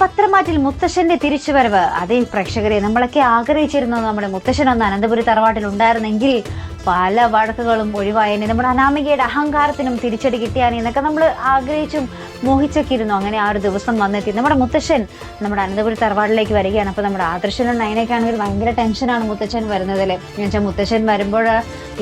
പത്രമാറ്റിൽ മുത്തശ്ശന്റെ തിരിച്ചുവരവ്. അതേ പ്രേക്ഷകരെ നമ്മളൊക്കെ ആഗ്രഹിച്ചിരുന്നു നമ്മുടെ മുത്തശ്ശൻ ഒന്ന് അനന്തപുരി തറവാട്ടിൽ ഉണ്ടായിരുന്നെങ്കിൽ പല വഴക്കുകളും ഒഴിവായനെ. നമ്മുടെ അനാമികയുടെ അഹങ്കാരത്തിനും തിരിച്ചടി കിട്ടിയാനെ എന്നൊക്കെ നമ്മൾ ആഗ്രഹിച്ചും മോഹിച്ചൊക്കെ ഇരുന്നു അങ്ങനെ ആ ഒരു ദിവസം വന്നെത്തി. നമ്മുടെ മുത്തശ്ശൻ നമ്മുടെ അനന്തപുരി തറവാട്ടിലേക്ക് വരികയാണ്. അപ്പോൾ നമ്മുടെ ആദർശനും നയനൊക്കെ ആണെങ്കിൽ ഭയങ്കര ടെൻഷനാണ് മുത്തച്ഛൻ വരുന്നതിൽ എന്നുവെച്ചാൽ മുത്തശ്ശൻ വരുമ്പോൾ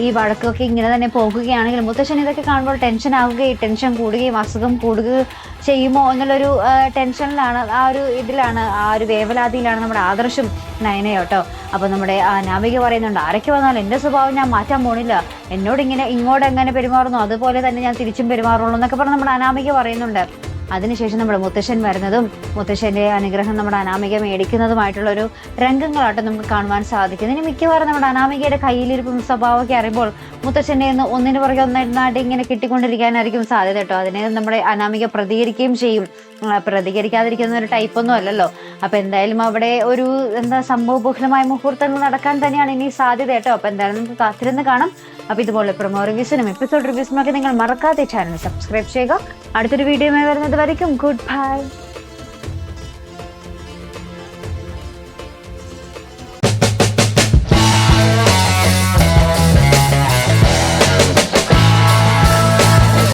ഈ വഴക്കൊക്കെ ഇങ്ങനെ തന്നെ പോകുകയാണെങ്കിൽ മുത്തശ്ശൻ ഇതൊക്കെ കാണുമ്പോൾ ടെൻഷൻ ആവുകയും ടെൻഷൻ കൂടുകയും അസുഖം കൂടുകയും ചെയ്യുമോ എന്നുള്ളൊരു ടെൻഷനിലാണ് ആ ഒരു ഇതിലാണ് ആ ഒരു വേവലാതിയിലാണ് നമ്മുടെ ആദർശം നയനയോ അപ്പോൾ അപ്പൊ നമ്മുടെ നാവിക പറയുന്നുണ്ട് ആരൊക്കെ വന്നാലും എന്റെ സ്വഭാവം ഞാൻ മാറ്റാൻ പോണില്ല. എന്നോട് ഇങ്ങനെ ഇങ്ങോട്ട് എങ്ങനെ പെരുമാറുന്നു? അതുപോലെ തന്നെ ഞാൻ തിരിച്ചും പെരുമാറുള്ളൂ എന്നൊക്കെ പറഞ്ഞ് നമ്മുടെ അനാമിക പറയുന്നുണ്ട്. അതിനുശേഷം നമ്മുടെ മുത്തശ്ശൻ വരുന്നതും മുത്തശ്ശന്റെ അനുഗ്രഹം നമ്മുടെ അനാമിക മേടിക്കുന്നതുമായിട്ടുള്ള ഒരു രംഗങ്ങളായിട്ട് നമുക്ക് കാണുവാൻ സാധിക്കും. ഇനി മിക്കവാറും നമ്മുടെ അനാമികയുടെ കയ്യിലിരിപ്പും സ്വഭാവമൊക്കെ അറിയുമ്പോൾ മുത്തശ്ശന്റെ നിന്ന് ഒന്നിന് പുറകെ ഒന്നായിട്ട് ഇങ്ങനെ കിട്ടിക്കൊണ്ടിരിക്കാനായിരിക്കും സാധ്യത കേട്ടോ. അതിനെ നമ്മുടെ അനാമിക പ്രതികരിക്കുകയും ചെയ്യും. പ്രതികരിക്കാതിരിക്കുന്ന ഒരു ടൈപ്പ് ഒന്നും അല്ലല്ലോ. അപ്പൊ എന്തായാലും അവിടെ ഒരു എന്താ സംഭവബഹുലമായ മുഹൂർത്തങ്ങൾ നടക്കാൻ തന്നെയാണ് ഇനി സാധ്യത കേട്ടോ. അപ്പൊ എന്തായാലും നമുക്ക് കാത്തിരുന്ന് കാണാം. അപ്പൊ ഇതുപോലെ പ്രൊമോ റിവ്യൂസിനും എപ്പിസോഡ് റിവ്യൂസിനും ഒക്കെ നിങ്ങൾ മറക്കാതെ ചാനൽ സബ്സ്ക്രൈബ് ചെയ്യുക. അടുത്തൊരു വീഡിയോ വരുന്നത് വരയ്ക്കും. Good bye